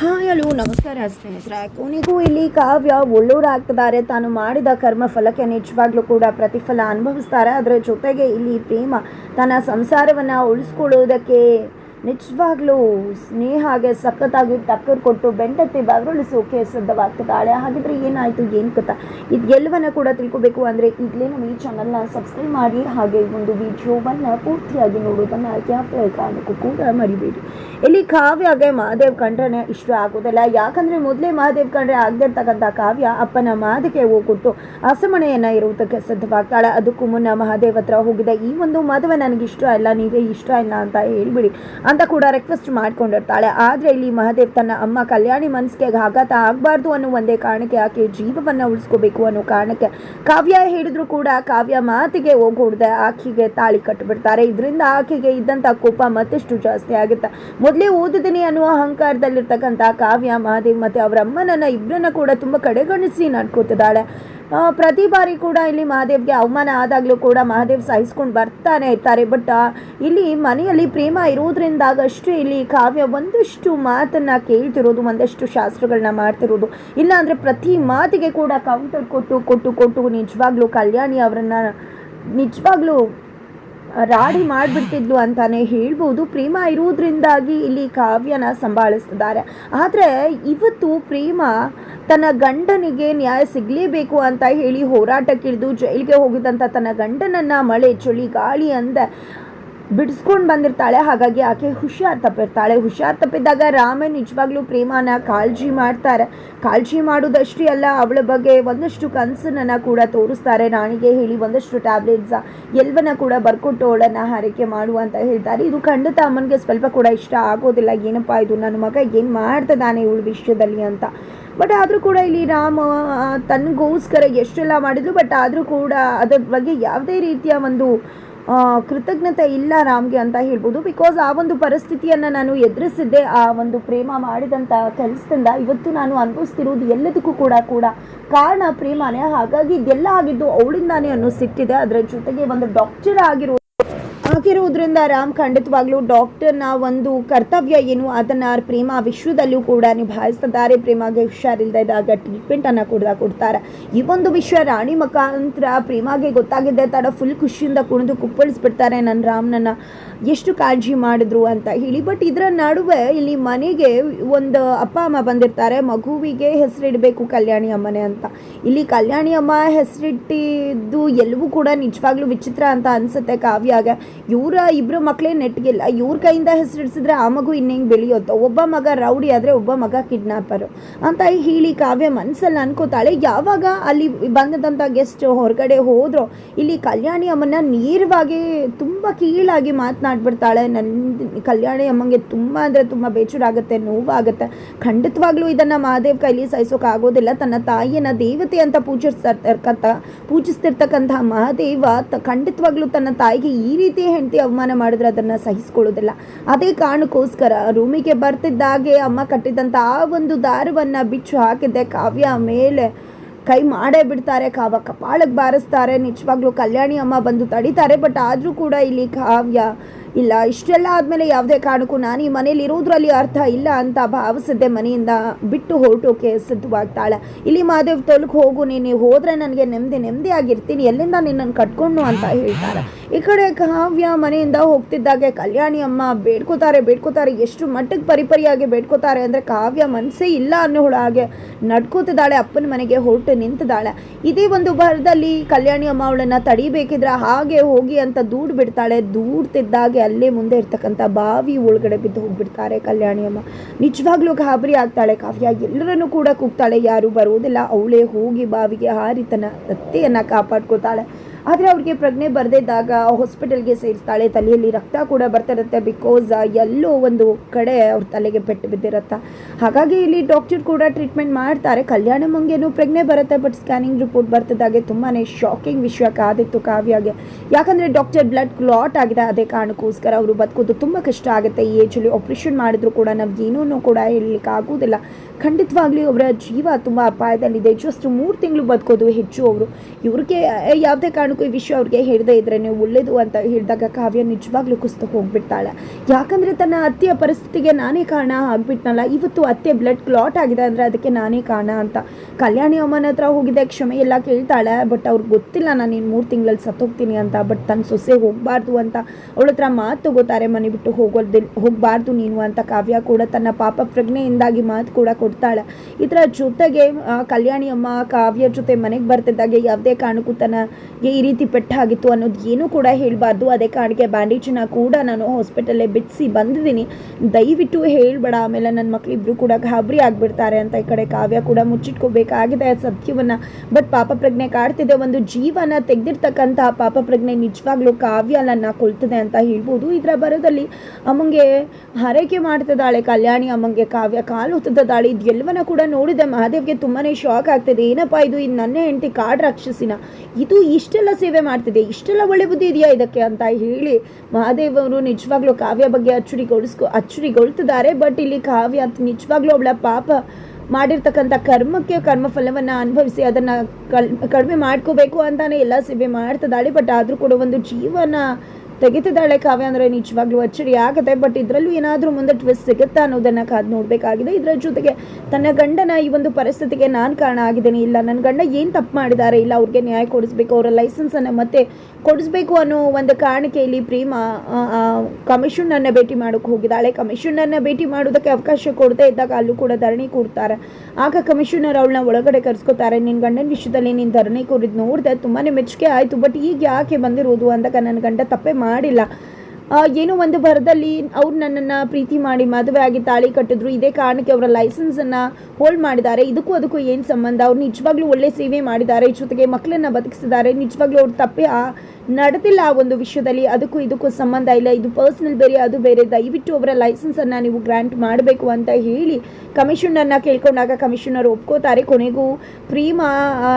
Hi hello, ನಮಸ್ಕಾರ ಸ್ನೇಹಿತರೆ ಕೊನೆಗೂ ಇಲ್ಲಿ ಕಾವ್ಯ ಒಳ್ಳೂರಾಗ್ತಿದ್ದಾರೆ ತಾನು ಮಾಡಿದ ಕರ್ಮ ಫಲಕ್ಕೆ ನಿಜವಾಗ್ಲೂ ಕೂಡ ಪ್ರತಿಫಲ ಅನುಭವಿಸ್ತಾರೆ. ಅದರ ಜೊತೆಗೆ ಇಲ್ಲಿ ಪ್ರೇಮ ತನ್ನ ಸಂಸಾರವನ್ನು ಉಳಿಸ್ಕೊಳ್ಳೋದಕ್ಕೆ ನಿಜವಾಗ್ಲೂ ಸ್ನೇಹಾಗೆ ಸಖತ್ತಾಗಿ ಟಕ್ಕರ್ ಕೊಟ್ಟು ಬೆಂಡತ್ತಿ ಬರುಳಿಸೋಕೆ ಸಿದ್ಧವಾಗ್ತಿದ್ದಾಳೆ ಹಾಗಿದ್ರೆ ಏನಾಯಿತು, ಏನು ಕಥ? ಇದು ಕೂಡ ತಿಳ್ಕೊಬೇಕು ಅಂದರೆ ಈಗಲೇ ನಮ್ಮ ಈ ಚಾನಲ್ನ ಸಬ್ಸ್ಕ್ರೈಬ್ ಮಾಡಿ, ಹಾಗೆ ಒಂದು ವಿಡಿಯೋವನ್ನು ಪೂರ್ತಿಯಾಗಿ ನೋಡೋದನ್ನು ಯಾವುದೇ ಕಾರಣಕ್ಕೂ ಕೂಡ ಮರಿಬೇಡಿ. ಇಲ್ಲಿ ಕಾವ್ಯಗೆ ಮಹಾದೇವ್ ಕಂಡ್ರೆ ಇಷ್ಟ ಆಗೋದಿಲ್ಲ. ಯಾಕಂದರೆ ಮೊದಲೇ ಮಹಾದೇವ್ ಕಂಡ್ರೆ ಆಗದಿರ್ತಕ್ಕಂಥ ಕಾವ್ಯ ಅಪ್ಪನ ಮಾದಕ್ಕೆ ಹೋಗ್ಬಿಟ್ಟು ಅಸಮಣೆಯನ್ನು ಇರುವುದಕ್ಕೆ ಸಿದ್ಧವಾಗ್ತಾಳೆ. ಅದಕ್ಕೂ ಮುನ್ನ ಮಹಾದೇವ್ ಹತ್ರ ಹೋಗಿದೆ. ಈ ಒಂದು ಮದುವೆ ನನಗಿಷ್ಟ ಇಲ್ಲ, ನೀವೇ ಇಷ್ಟ ಇಲ್ಲ ಅಂತ ಹೇಳ್ಬಿಡಿ. ಅಂತ ಕೂಡ ರಿಕ್ವೆಸ್ಟ್ ಮಾಡ್ಕೊಂಡಿರ್ತಾಳೆ. ಆದರೆ ಇಲ್ಲಿ ಮಹಾದೇವ್ ತನ್ನ ಅಮ್ಮ ಕಲ್ಯಾಣಿ ಮನಸ್ಸಿಗೆ ಆಘಾತ ಆಗಬಾರ್ದು ಅನ್ನೋ ಒಂದೇ ಕಾರಣಕ್ಕೆ ಆಕೆ ಜೀವವನ್ನು ಉಳಿಸ್ಕೋಬೇಕು ಅನ್ನೋ ಕಾರಣಕ್ಕೆ ಕಾವ್ಯ ಹೇಳಿದ್ರು ಕೂಡ ಕಾವ್ಯ ಮಾತಿಗೆ ಹೋಗೋಡ್ದೆ ಆಕೆಗೆ ತಾಳಿ ಕಟ್ಟಿಬಿಡ್ತಾರೆ ಇದರಿಂದ ಆಕೆಗೆ ಇದ್ದಂಥ ಕೋಪ ಮತ್ತಷ್ಟು ಜಾಸ್ತಿ ಆಗುತ್ತೆ. ಮೊದಲೇ ಓದಿದ್ದೀನಿ ಅನ್ನುವ ಅಹಂಕಾರದಲ್ಲಿರ್ತಕ್ಕಂಥ ಕಾವ್ಯ ಮಹಾದೇವ್ ಮತ್ತು ಅವರ ಅಮ್ಮನನ್ನು ಇಬ್ಬರನ್ನ ಕೂಡ ತುಂಬ ಕಡೆಗಣಿಸಿ ನಡ್ಕೋತಿದ್ದಾಳೆ. ಪ್ರತಿ ಬಾರಿ ಕೂಡ ಇಲ್ಲಿ ಮಹಾದೇವ್ಗೆ ಅವಮಾನ ಆದಾಗಲೂ ಕೂಡ ಮಹಾದೇವ್ ಸಹಿಸ್ಕೊಂಡು ಬರ್ತಾನೆ ಇರ್ತಾರೆ. ಬಟ್ ಇಲ್ಲಿ ಮನೆಯಲ್ಲಿ ಪ್ರೇಮ ಇರೋದ್ರಿಂದಾಗಷ್ಟೇ ಇಲ್ಲಿ ಕಾವ್ಯ ಒಂದಷ್ಟು ಮಾತನ್ನು ಕೇಳ್ತಿರೋದು, ಒಂದಷ್ಟು ಶಾಸ್ತ್ರಗಳನ್ನ ಮಾಡ್ತಿರೋದು. ಇಲ್ಲಾಂದರೆ ಪ್ರತಿ ಮಾತಿಗೆ ಕೂಡ ಕೌಂಟರ್ ಕೊಟ್ಟು ಕೊಟ್ಟು ಕೊಟ್ಟು ನಿಜವಾಗ್ಲೂ ಕಲ್ಯಾಣಿ ಅವರನ್ನು ನಿಜವಾಗ್ಲೂ ರಾಡಿ ಮಾಡಿಬಿಡ್ತಿದ್ಲು ಅಂತಾನೆ ಹೇಳ್ಬೋದು. ಪ್ರೇಮ ಇರುವುದರಿಂದಾಗಿ ಇಲ್ಲಿ ಕಾವ್ಯನ ಸಂಭಾಳಿಸ್ತಿದ್ದಾರೆ. ಆದರೆ ಇವತ್ತು ಪ್ರೇಮ ತನ್ನ ಗಂಡನಿಗೆ ನ್ಯಾಯ ಸಿಗಲೇಬೇಕು ಅಂತ ಹೇಳಿ ಹೋರಾಟಕ್ಕಿಳಿದು ಜೈಲಿಗೆ ಹೋಗಿದ್ದಂಥ ತನ್ನ ಗಂಡನನ್ನು ಮಳೆ, ಚಳಿ, ಗಾಳಿ ಅಂದೆ. ಬಿಡಿಸ್ಕೊಂಡು ಬಂದಿರ್ತಾಳೆ. ಹಾಗಾಗಿ ಆಕೆ ಹುಷಾರ್ ತಪ್ಪಿರ್ತಾಳೆ. ಹುಷಾರ್ ತಪ್ಪಿದ್ದಾಗ ರಾಮ ನಿಜವಾಗ್ಲೂ ಪ್ರೇಮನ ಕಾಳಜಿ ಮಾಡ್ತಾರೆ. ಕಾಳಜಿ ಮಾಡೋದಷ್ಟೇ ಅಲ್ಲ, ಅವಳ ಬಗ್ಗೆ ಒಂದಷ್ಟು ಕನಸನ್ನ ಕೂಡ ತೋರಿಸ್ತಾರೆ. ರಾಣಿಗೆ ಹೇಳಿ ಒಂದಷ್ಟು ಟ್ಯಾಬ್ಲೆಟ್ಸ್ ಎಲ್ವನ ಕೂಡ ಬರ್ಕೊಟ್ಟು ಅವಳನ್ನು ಹಾರೈಕೆ ಮಾಡು ಅಂತ ಹೇಳ್ತಾರೆ. ಇದು ಖಂಡಿತ ಅಮ್ಮನಿಗೆ ಸ್ವಲ್ಪ ಕೂಡ ಇಷ್ಟ ಆಗೋದಿಲ್ಲ. ಏನಪ್ಪ ಇದು? ನನ್ನ ಮಗ ಏನು ಮಾಡ್ತಿದ್ದಾನೆ ಇವಳ ವಿಷಯದಲ್ಲಿ ಅಂತ. ಬಟ್ ಆದರೂ ಕೂಡ ಇಲ್ಲಿ ರಾಮ, ತನಗೋಸ್ಕರ ಎಷ್ಟೆಲ್ಲ ಮಾಡಿದ್ರು ಬಟ್ ಆದರೂ ಕೂಡ ಅದರ ಬಗ್ಗೆ ಯಾವುದೇ ರೀತಿಯ ಒಂದು ಕೃತಜ್ಞತೆ ಇಲ್ಲ ರಾಮ್ಗೆ ಅಂತ ಹೇಳ್ಬೋದು. ಬಿಕಾಸ್ ಆ ಒಂದು ಪರಿಸ್ಥಿತಿಯನ್ನು ನಾನು ಎದುರಿಸಿದ್ದೆ, ಆ ಒಂದು ಪ್ರೇಮ ಮಾಡಿದಂಥ ಕೆಲಸದಿಂದ ಇವತ್ತು ನಾನು ಅನುಭವಿಸ್ತಿರೋದು ಎಲ್ಲದಕ್ಕೂ ಕೂಡ ಕೂಡ ಕಾರಣ ಪ್ರೇಮನೇ. ಹಾಗಾಗಿ ಇದೆಲ್ಲ ಆಗಿದ್ದು ಅವಳಿಂದಾನೇ ಅನ್ನೋ ಸಿಕ್ಕಿದೆ ಅದರ ಜೊತೆಗೆ ಒಂದು ಡಾಕ್ಟರ್ ಆಗಿರೋ ಆಗಿರುವುದರಿಂದ ರಾಮ್ ಖಂಡಿತವಾಗ್ಲೂ ಡಾಕ್ಟರ್ನ ಒಂದು ಕರ್ತವ್ಯ ಏನು? ಅದನ್ನು ಪ್ರೇಮ ವಿಶ್ವದಲ್ಲೂ ಕೂಡ ನಿಭಾಯಿಸ್ತಿದ್ದಾರೆ. ಪ್ರೇಮಗೆ ಹುಷಾರಿಲ್ಲದೆ ಇದ್ದಾಗ ಟ್ರೀಟ್ಮೆಂಟನ್ನು ಕೂಡ ಕೊಡ್ತಾರೆ. ಈ ಒಂದು ವಿಷಯ ರಾಣಿ ಮುಖಾಂತರ ಪ್ರೇಮಗೆ ಗೊತ್ತಾಗಿದೆ. ತಡ ಫುಲ್ ಖುಷಿಯಿಂದ ಕುಣಿದು ಕುಪ್ಪಳಿಸ್ಬಿಡ್ತಾರೆ. ನನ್ನ ರಾಮ್ನನ್ನ ಎಷ್ಟು ಕಾಳಜಿ ಮಾಡಿದ್ರು ಅಂತ ಹೇಳಿ. ಬಟ್ ಇದರ ನಡುವೆ ಇಲ್ಲಿ ಮನೆಗೆ ಒಂದು ಅಪ್ಪ, ಅಮ್ಮ ಬಂದಿರ್ತಾರೆ. ಮಗುವಿಗೆ ಹೆಸರಿಡಬೇಕು ಕಲ್ಯಾಣಿ ಅಮ್ಮನೆ ಅಂತ. ಇಲ್ಲಿ ಕಲ್ಯಾಣಿ ಅಮ್ಮ ಹೆಸರಿಟ್ಟಿದ್ದು ಎಲ್ಲವೂ ಕೂಡ ನಿಜವಾಗ್ಲೂ ವಿಚಿತ್ರ ಅಂತ ಅನ್ಸುತ್ತೆ ಕಾವ್ಯಾಗ ಇವರ ಇಬ್ಬರು ಮಕ್ಕಳೇ ನೆಟ್ಗಿಲ್ಲ. ಇವ್ರ ಕೈಯಿಂದ ಹೆಸರಿಡಿಸಿದ್ರೆ ಆ ಮಗು ಇನ್ನೇನು ಬೆಳೆಯುತ್ತೋ ಒಬ್ಬ ಮಗ ರೌಡಿ ಆದರೆ ಒಬ್ಬ ಮಗ ಕಿಡ್ನಾಪರು. ಅಂತ ಹೇಳಿ ಕಾವ್ಯ ಮನಸ್ಸಲ್ಲಿ ಅನ್ಕೋತಾಳೆ. ಯಾವಾಗ ಅಲ್ಲಿ ಬಂದಂಥ ಗೆಸ್ಟ್ ಹೊರಗಡೆ ಹೋದ್ರೋ, ಇಲ್ಲಿ ಕಲ್ಯಾಣಿ ಅಮ್ಮನ ನೇರವಾಗಿ ತುಂಬ ಕೀಳಾಗಿ ಮಾತನಾಡ್ಬಿಡ್ತಾಳೆ. ನನ್ನ ಕಲ್ಯಾಣಿ ಅಮ್ಮಂಗೆ ತುಂಬ ಅಂದರೆ ತುಂಬ ಬೇಜಾರಾಗುತ್ತೆ, ನೋವಾಗುತ್ತೆ. ಖಂಡಿತವಾಗ್ಲೂ ಇದನ್ನು ಮಹಾದೇವ್ ಕೈಲಿ ಸಹಿಸೋಕ್ಕಾಗೋದಿಲ್ಲ ತನ್ನ ತಾಯಿಯನ್ನ ದೇವತೆ ಅಂತ ಪೂಜಿಸ್ತಾ ಪೂಜಿಸ್ತಿರ್ತಕ್ಕಂತಹ ಮಹಾದೇವ ಖಂಡಿತವಾಗ್ಲೂ ತನ್ನ ತಾಯಿಗೆ ಈ ರೀತಿ ಹೆಂಡತಿ ಅವಮಾನ ಮಾಡಿದ್ರೆ ಅದನ್ನು ಸಹಿಸ್ಕೊಳ್ಳೋದಿಲ್ಲ. ಅದೇ ಕಾರಣಕ್ಕೋಸ್ಕರ ರೂಮಿಗೆ ಬರ್ತಿದ್ದಾಗೆ ಅಮ್ಮ ಕಟ್ಟಿದಂಥ ಆ ಒಂದು ದಾರವನ್ನು ಬಿಚ್ಚು ಹಾಕಿದ್ದೆ. ಕಾವ್ಯ ಮೇಲೆ ಕೈ ಮಾಡೇ ಬಿಡ್ತಾರೆ. ಕಾವ ಕಪಾಳಕ್ಕೆ ಬಾರಿಸ್ತಾರೆ. ನಿಜವಾಗ್ಲೂ ಕಲ್ಯಾಣಿ ಅಮ್ಮ ಬಂದು ತಡಿತಾರೆ. ಬಟ್ ಆದರೂ ಕೂಡ ಇಲ್ಲಿ ಕಾವ್ಯ ಇಲ್ಲ, ಇಷ್ಟೆಲ್ಲ ಆದಮೇಲೆ ಯಾವುದೇ ಕಾರಣಕ್ಕೂ ನಾನು ಈ ಮನೇಲಿ ಇರೋದ್ರಲ್ಲಿ ಅರ್ಥ ಇಲ್ಲ ಅಂತ ಭಾವಿಸಿದ್ದೆ. ಮನೆಯಿಂದ ಬಿಟ್ಟು ಹೊರಟೋಕೆ ಸಿದ್ಧವಾಗ್ತಾಳೆ. ಇಲ್ಲಿ ಮಾದೇವ್ ತೊಲಕ್ ಹೋಗು, ನೀನು ಹೋದ್ರೆ ನನಗೆ ನೆಮ್ಮದಿ ನೆಮ್ಮದಿ ಆಗಿರ್ತೀನಿ. ಎಲ್ಲಿಂದ ನಿನ್ನನ್ನು ಕಟ್ಕೊಂಡು ಅಂತ ಹೇಳ್ತಾರೆ. ಈ ಕಡೆ ಕಾವ್ಯ ಮನೆಯಿಂದ ಹೋಗ್ತಿದ್ದಾಗೆ ಕಲ್ಯಾಣಿ ಅಮ್ಮ ಬೇಡ್ಕೋತಾರೆ ಬೇಡ್ಕೋತಾರೆ. ಎಷ್ಟು ಮಟ್ಟಕ್ಕೆ ಪರಿಪರಿಯಾಗಿ ಬೇಡ್ಕೋತಾರೆ ಅಂದರೆ ಕಾವ್ಯ ಮನಸ್ಸೇ ಇಲ್ಲ ಅನ್ನೋ ಹಾಗೆ ನಡ್ಕೋತಿದ್ದಾಳೆ, ಅಪ್ಪನ ಮನೆಗೆ ಹೊರಟು ನಿಂತಿದ್ದಾಳೆ. ಇದೇ ಒಂದು ಭರದಲ್ಲಿ ಕಲ್ಯಾಣಿ ಅಮ್ಮ ಅವಳನ್ನು ತಡಿಬೇಕಿದ್ರೆ ಹಾಗೆ ಹೋಗಿ ಅಂತ ದೂಡ್ ಬಿಡ್ತಾಳೆ. ದೂಡ್ತಿದ್ದಾಗೆ ಅಲ್ಲೇ ಮುಂದೆ ಇರ್ತಕ್ಕಂಥ ಬಾವಿ ಒಳಗಡೆ ಬಿದ್ದು ಹೋಗ್ಬಿಡ್ತಾರೆ ಕಲ್ಯಾಣಿ ಅಮ್ಮ. ನಿಜವಾಗ್ಲೂ ಗಾಬರಿ ಆಗ್ತಾಳೆ ಕಾವ್ಯ. ಎಲ್ಲರನ್ನು ಕೂಡ ಕೂಗ್ತಾಳೆ. ಯಾರು ಬರುವುದಿಲ್ಲ. ಅವಳೇ ಹೋಗಿ ಬಾವಿಗೆ ಹಾರಿ ತನ್ನ ಅತ್ತೆಯನ್ನು ಕಾಪಾಡ್ಕೋತಾಳೆ ಆದರೆ ಅವ್ರಿಗೆ ಪ್ರಜ್ಞೆ ಬರದಿದ್ದಾಗ ಹಾಸ್ಪಿಟಲ್ಗೆ ಸೇರಿಸ್ತಾಳೆ. ತಲೆಯಲ್ಲಿ ರಕ್ತ ಕೂಡ ಬರ್ತಿರುತ್ತೆ ಬಿಕಾಸ್ ಎಲ್ಲೋ ಒಂದು ಕಡೆ ಅವ್ರ ತಲೆಗೆ ಪೆಟ್ಟು ಬಿದ್ದಿರುತ್ತೆ. ಹಾಗಾಗಿ ಇಲ್ಲಿ ಡಾಕ್ಟರ್ ಕೂಡ ಟ್ರೀಟ್ಮೆಂಟ್ ಮಾಡ್ತಾರೆ. ಕಲ್ಯಾಣ ಮಂಗೇನು ಪ್ರಜ್ಞೆ ಬರುತ್ತೆ ಬಟ್ ಸ್ಕ್ಯಾನಿಂಗ್ ರಿಪೋರ್ಟ್ ಬರ್ತಿದ್ದಾಗೆ ತುಂಬಾ ಶಾಕಿಂಗ್ ವಿಷಯ ಕಾದಿತ್ತು ಕಾವ್ಯಾಗೆ. ಯಾಕಂದರೆ ಡಾಕ್ಟರ್ ಬ್ಲಡ್ ಕ್ಲಾಟ್ ಆಗಿದೆ, ಅದೇ ಕಾರಣಕ್ಕೋಸ್ಕರ ಅವರು ಬದುಕೋದು ತುಂಬ ಕಷ್ಟ ಆಗುತ್ತೆ. ಈ ಏಜಲ್ಲಿ ಆಪ್ರೇಷನ್ ಮಾಡಿದ್ರು ಕೂಡ ನಾವು ಏನೂ ಕೂಡ ಹೇಳಲಿಕ್ಕೆ ಆಗೋದಿಲ್ಲ ಖಂಡಿತವಾಗ್ಲೂ ಅವರ ಜೀವ ತುಂಬ ಅಪಾಯದಲ್ಲಿದೆ. ಜಸ್ಟ್ ಮೂರು ತಿಂಗಳು ಬದುಕೋದು ಹೆಚ್ಚು ಅವರು. ಇವ್ರಿಗೆ ಯಾವುದೇ ಕಾರಣಕ್ಕೂ ಈ ವಿಷಯ ಅವ್ರಿಗೆ ಹೇಳದೇ ಇದ್ರೆ ನೀವು ಒಳ್ಳೇದು ಅಂತ ಹೇಳಿದಾಗ ಕಾವ್ಯ ನಿಜವಾಗ್ಲೂ ಕುಸ್ತು ಹೋಗ್ಬಿಡ್ತಾಳೆ. ಯಾಕಂದರೆ ತನ್ನ ಅತ್ತೆಯ ಪರಿಸ್ಥಿತಿಗೆ ನಾನೇ ಕಾರಣ ಆಗ್ಬಿಟ್ನಲ್ಲ. ಇವತ್ತು ಅತ್ತೆ ಬ್ಲಡ್ ಕ್ಲಾಟ್ ಆಗಿದೆ ಅಂದರೆ ಅದಕ್ಕೆ ನಾನೇ ಕಾರಣ ಅಂತ. ಕಲ್ಯಾಣಿ ಅಮ್ಮನ ಹತ್ರ ಹೋಗಿದೆ, ಕ್ಷಮೆ ಎಲ್ಲ ಕೇಳ್ತಾಳೆ ಬಟ್ ಅವ್ರಿಗೆ ಗೊತ್ತಿಲ್ಲ ನಾನು ಇನ್ನು ಮೂರು ತಿಂಗಳಲ್ಲಿ ಸತ್ತೋಗ್ತೀನಿ ಅಂತ. ಬಟ್ ತನ್ನ ಸೊಸೆ ಹೋಗಬಾರ್ದು ಅಂತ ಅವಳ ಹತ್ರ ಮಾತು ತಗೋತಾರೆ ಮನೆ ಬಿಟ್ಟು ಹೋಗೋದಿಲ್ಲ ಹೋಗಬಾರ್ದು ನೀನು ಅಂತ ಕಾವ್ಯ ಕೂಡ ತನ್ನ ಪಾಪ ಪ್ರಜ್ಞೆಯಿಂದಾಗಿ ಮಾತು ಕೂಡ ಕೊಡ್ತಾಳೆ ಇದರ ಜೊತೆಗೆ ಕಲ್ಯಾಣಿ ಅಮ್ಮ ಕಾವ್ಯ ಜೊತೆ ಮನೆಗೆ ಬರ್ತಿದ್ದಾಗೆ ಯಾವುದೇ ಕಾರಣಕ್ಕೂ ತನಗೆ ಈ ರೀತಿ ಪೆಟ್ಟಾಗಿತ್ತು ಅನ್ನೋದು ಏನೂ ಕೂಡ ಹೇಳಬಾರ್ದು. ಅದೇ ಕಾರಣಕ್ಕೆ ಬ್ಯಾಂಡೇಜನ್ನ ಕೂಡ ನಾನು ಹಾಸ್ಪಿಟಲ್ಲೇ ಬಿಡಿಸಿ ಬಂದಿದ್ದೀನಿ. ದಯವಿಟ್ಟು ಹೇಳಬೇಡ, ಆಮೇಲೆ ನನ್ನ ಮಕ್ಕಳಿಬ್ರು ಕೂಡ ಗಾಬರಿ ಆಗಿಬಿಡ್ತಾರೆ ಅಂತ ಈ ಕಡೆ ಕಾವ್ಯ ಕೂಡ ಮುಚ್ಚಿಟ್ಕೋಬೇಕಾಗಿದೆ ಸತ್ಯವನ್ನು. ಬಟ್ ಪಾಪ ಪ್ರಜ್ಞೆ ಕಾಡ್ತಿದೆ, ಒಂದು ಜೀವನ ತೆಗೆದಿರ್ತಕ್ಕಂಥ ಪಾಪ ಪ್ರಜ್ಞೆ ನಿಜವಾಗ್ಲೂ ಕಾವ್ಯಲನ್ನ ಕೊಳ್ತಿದೆ ಅಂತ ಹೇಳ್ಬೋದು. ಇದರ ಬರದಲ್ಲಿ ಅಮ್ಮಂಗೆ ಹರಕೆ ಮಾಡ್ತಿದ್ದಾಳೆ ಕಲ್ಯಾಣಿ, ಅಮ್ಮಂಗೆ ಕಾವ್ಯ ಕಾಲು ಹೊತ್ತಿದ್ದಾಳೆ ಇದೆಲ್ಲವನ್ನ ಕೂಡ ನೋಡಿದ ಮಹಾದೇವ್ಗೆ ತುಂಬಾ ಶಾಕ್ ಆಗ್ತಿದೆ. ಏನಪ್ಪ ಇದು? ಇದು ನನ್ನ ಹೆಂಡತಿ ಕಾಡು ರಾಕ್ಷಸಿನ. ಇದು ಇಷ್ಟೆಲ್ಲ ಸೇವೆ ಮಾಡ್ತಿದೆ. ಇಷ್ಟೆಲ್ಲ ಒಳ್ಳೆ ಬುದ್ಧಿ ಇದೆಯಾ ಇದಕ್ಕೆ ಅಂತ ಹೇಳಿ ಮಹಾದೇವ್ ಅವರು ನಿಜವಾಗ್ಲೂ ಕಾವ್ಯ ಬಗ್ಗೆ ಅಚ್ಚುರಿಗೊಳಿಸ್ಕೊ ಅಚ್ಚುರಿಗೊಳ್ತಿದ್ದಾರೆ ಬಟ್ ಇಲ್ಲಿ ಕಾವ್ಯ ನಿಜವಾಗ್ಲೂ ಅವಳ ಪಾಪ ಮಾಡಿರ್ತಕ್ಕಂಥ ಕರ್ಮಕ್ಕೆ ಕರ್ಮಫಲವನ್ನು ಅನುಭವಿಸಿ ಅದನ್ನು ಕಲ್ ಕಡಿಮೆ ಮಾಡ್ಕೋಬೇಕು ಅಂತಾನೆ ಎಲ್ಲ ಸೇವೆ ಮಾಡ್ತಿದ್ದಾಳೆ. ಬಟ್ ಆದರೂ ಕೂಡ ಒಂದು ಜೀವನ ತೆಗಿತಿದ್ದಾಳೆ ಕಾವ್ಯ ಅಂದರೆ ನಿಜವಾಗ್ಲೂ ಅಚ್ಚರಿ ಆಗುತ್ತೆ ಬಟ್ ಇದರಲ್ಲೂ ಏನಾದರೂ ಮುಂದೆ ಟ್ವಿಸ್ಟ್ ಸಿಗುತ್ತಾ ಅನ್ನೋದನ್ನು ಕಾದು ನೋಡಬೇಕಾಗಿದೆ. ಇದರ ಜೊತೆಗೆ ತನ್ನ ಗಂಡನ ಈ ಒಂದು ಪರಿಸ್ಥಿತಿಗೆ ನಾನು ಕಾರಣ ಆಗಿದ್ದೀನಿ. ಇಲ್ಲ ನನ್ನ ಗಂಡ ಏನು ತಪ್ಪು ಮಾಡಿದ್ದಾರೆ ಇಲ್ಲ, ಅವ್ರಿಗೆ ನ್ಯಾಯ ಕೊಡಿಸ್ಬೇಕು, ಅವರ ಲೈಸೆನ್ಸನ್ನು ಮತ್ತೆ ಕೊಡಿಸ್ಬೇಕು ಅನ್ನೋ ಒಂದು ಕಾರಣಕ್ಕೆ ಇಲ್ಲಿ ಪ್ರೇಮ ಕಮಿಷನನ್ನು ಭೇಟಿ ಮಾಡೋಕ್ಕೆ ಹೋಗಿದ್ದಾಳೆ. ಕಮಿಷನನ್ನು ಭೇಟಿ ಮಾಡೋದಕ್ಕೆ ಅವಕಾಶ ಕೊಡದೆ ಇದ್ದಾಗ ಅಲ್ಲೂ ಕೂಡ ಧರಣಿ ಕೂಡ್ತಾರೆ ಆಗ ಕಮಿಷನರ್ ಅವಳನ್ನ ಒಳಗಡೆ ಕರೆಸ್ಕೋತಾರೆ. ನಿನ್ನ ಗಂಡನ ವಿಷಯದಲ್ಲಿ ನೀನು ಧರಣಿ ಕೂರಿದ್ ನೋಡಿದೆ ತುಂಬಾ ಮೆಚ್ಚುಗೆ ಆಯಿತು ಬಟ್ ಈಗ ಯಾಕೆ ಬಂದಿರೋದು ಅಂದಾಗ ನನ್ನ ಗಂಡ ತಪ್ಪೇ ಮಾಡಿಲ್ಲ. ಏನೋ ಒಂದು ಭರದಲ್ಲಿ ಅವ್ರು ನನ್ನನ್ನು ಪ್ರೀತಿ ಮಾಡಿ ಮದುವೆ ಆಗಿ ತಾಳಿ ಕಟ್ಟಿದ್ರು. ಇದೇ ಕಾರಣಕ್ಕೆ ಅವರ ಲೈಸೆನ್ಸನ್ನು ಹೋಲ್ಡ್ ಮಾಡಿದ್ದಾರೆ. ಇದಕ್ಕೂ ಅದಕ್ಕೂ ಏನು ಸಂಬಂಧ? ಅವ್ರು ನಿಜವಾಗ್ಲೂ ಒಳ್ಳೆ ಸೇವೆ ಮಾಡಿದ್ದಾರೆ. ಜೊತೆಗೆ ಮಕ್ಕಳನ್ನ ಬದುಕಿಸಿದ್ದಾರೆ. ನಿಜವಾಗ್ಲೂ ಅವ್ರು ತಪ್ಪೇ ಆ ನಡೆದಿಲ್ಲ ಆ ಒಂದು ವಿಷಯದಲ್ಲಿ. ಅದಕ್ಕೂ ಇದಕ್ಕೂ ಸಂಬಂಧ ಇಲ್ಲ. ಇದು ಪರ್ಸನಲ್ ಬೇರೆ, ಅದು ಬೇರೆ. ದಯವಿಟ್ಟು ಅವರ ಲೈಸೆನ್ಸನ್ನು ನೀವು ಗ್ರ್ಯಾಂಟ್ ಮಾಡಬೇಕು ಅಂತ ಹೇಳಿ ಕಮಿಷನರ್ನ ಕೇಳ್ಕೊಂಡಾಗ ಕಮಿಷನರ್ ಒಪ್ಕೋತಾರೆ. ಕೊನೆಗೂ ಪ್ರೀಮಾ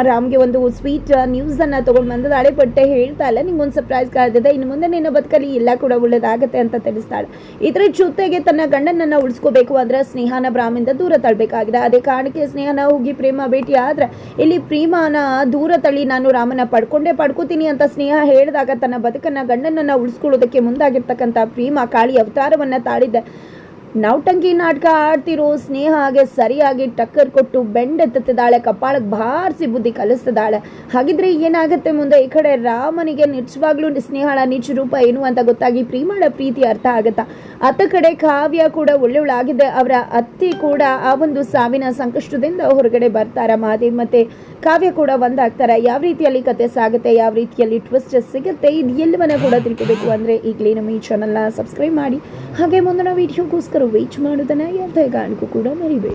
ರಾಮ್ಗೆ ಒಂದು ಸ್ವೀಟ್ ನ್ಯೂಸನ್ನು ತೊಗೊಂಡು ಬಂದಿದ್ದಾಳೆ ಬಟ್ಟೆ ಹೇಳ್ತಾ ಇಲ್ಲ. ನಿಂಗೊಂದು ಸರ್ಪ್ರೈಸ್ ಕಾದಿದೆ ಇನ್ನು ಮುಂದೆ ನಿನ್ನ ಬದುಕಲ್ಲಿ ಎಲ್ಲ ಕೂಡ ಒಳ್ಳೇದಾಗುತ್ತೆ ಅಂತ ತಿಳಿಸ್ತಾಳೆ. ಇದರ ಜೊತೆಗೆ ತನ್ನ ಗಂಡನನ್ನು ಉಳಿಸ್ಕೋಬೇಕು ಅಂದರೆ ಸ್ನೇಹನ ಬ್ರಾಮಿಂದ ದೂರ ತಳ್ಳಬೇಕಾಗಿದೆ ಅದೇ ಕಾರಣಕ್ಕೆ ಸ್ನೇಹನ ಹೋಗಿ ಪ್ರೇಮ ಭೇಟಿ ಆದರೆ ಇಲ್ಲಿ ಪ್ರೇಮನ ದೂರ ತಳ್ಳಿ ನಾನು ರಾಮನ ಪಡ್ಕೊಂಡೇ, ಪಡ್ಕೋತೀನಿ ಅಂತ ಸ್ನೇಹ ಹೇಳಿದಾಗ ತನ್ನ ಬದುಕನ್ನು ಗಂಡನನ್ನು ಉಳಿಸ್ಕೊಳ್ಳೋದಕ್ಕೆ ಮುಂದಾಗಿರ್ತಕ್ಕಂಥ ಪ್ರೇಮ ಕಾಳಿ ಅವತಾರವನ್ನು ತಾಳಿದ್ದೆ. ನೌಟಂಕಿ ನಾಟಕ ಆಡ್ತಿರೋ ಸ್ನೇಹಾಗೆ ಸರಿಯಾಗಿ ಟಕ್ಕರ್ ಕೊಟ್ಟು ಬೆಂಡೆತ್ತಿದ್ದಾಳೆ ಕಪಾಳಕ್ಕೆ ಬಾರಿಸಿ ಬುದ್ಧಿ ಕಲಿಸ್ತಿದ್ದಾಳೆ. ಹಾಗಿದ್ರೆ ಏನಾಗುತ್ತೆ ಮುಂದೆ? ಈ ಕಡೆ ರಾಮನಿಗೆ ನಿಜವಾಗ್ಲೂ ಸ್ನೇಹಳ ನಿಜ ರೂಪ ಏನು ಅಂತ ಗೊತ್ತಾಗಿ ಪ್ರೀಮಳ ಪ್ರೀತಿ ಅರ್ಥ ಆಗುತ್ತಾ? ಅತ್ತ ಕಡೆ ಕಾವ್ಯ ಕೂಡ ಒಳ್ಳೆಯವಳಾಗಿದೆ ಅವರ ಅತ್ತಿ ಕೂಡ ಆ ಒಂದು ಸಾವಿನ ಸಂಕಷ್ಟದಿಂದ ಹೊರಗಡೆ ಬರ್ತಾರ ಮಹಾದೇವ್ ಮತ್ತೆ ಕಾವ್ಯ ಕೂಡ ಒಂದಾಗ್ತಾರೆ. ಯಾವ ರೀತಿಯಲ್ಲಿ ಕತೆ ಸಾಗುತ್ತೆ, ಯಾವ ರೀತಿಯಲ್ಲಿ ಟ್ವಿಸ್ಟ್ ಸಿಗುತ್ತೆ ಇದು ಎಲ್ಲವನ್ನ ಕೂಡ ತಿಳ್ಕೋಬೇಕು. ಅಂದರೆ ಈಗಲೇ ನಮ್ಮ ಈ ಚಾನಲ್ನ ಸಬ್ಸ್ಕ್ರೈಬ್ ಮಾಡಿ. ಹಾಗೆ ಮುಂದಿನ ವೀಡಿಯೋಗೋಸ್ಕರ ವೇಟ್ ಮಾಡೋದನ್ನು ಯಾವುದೇ ಕಾರಣಕ್ಕೂ ಕೂಡ ಮರಿಬೇಡಿ.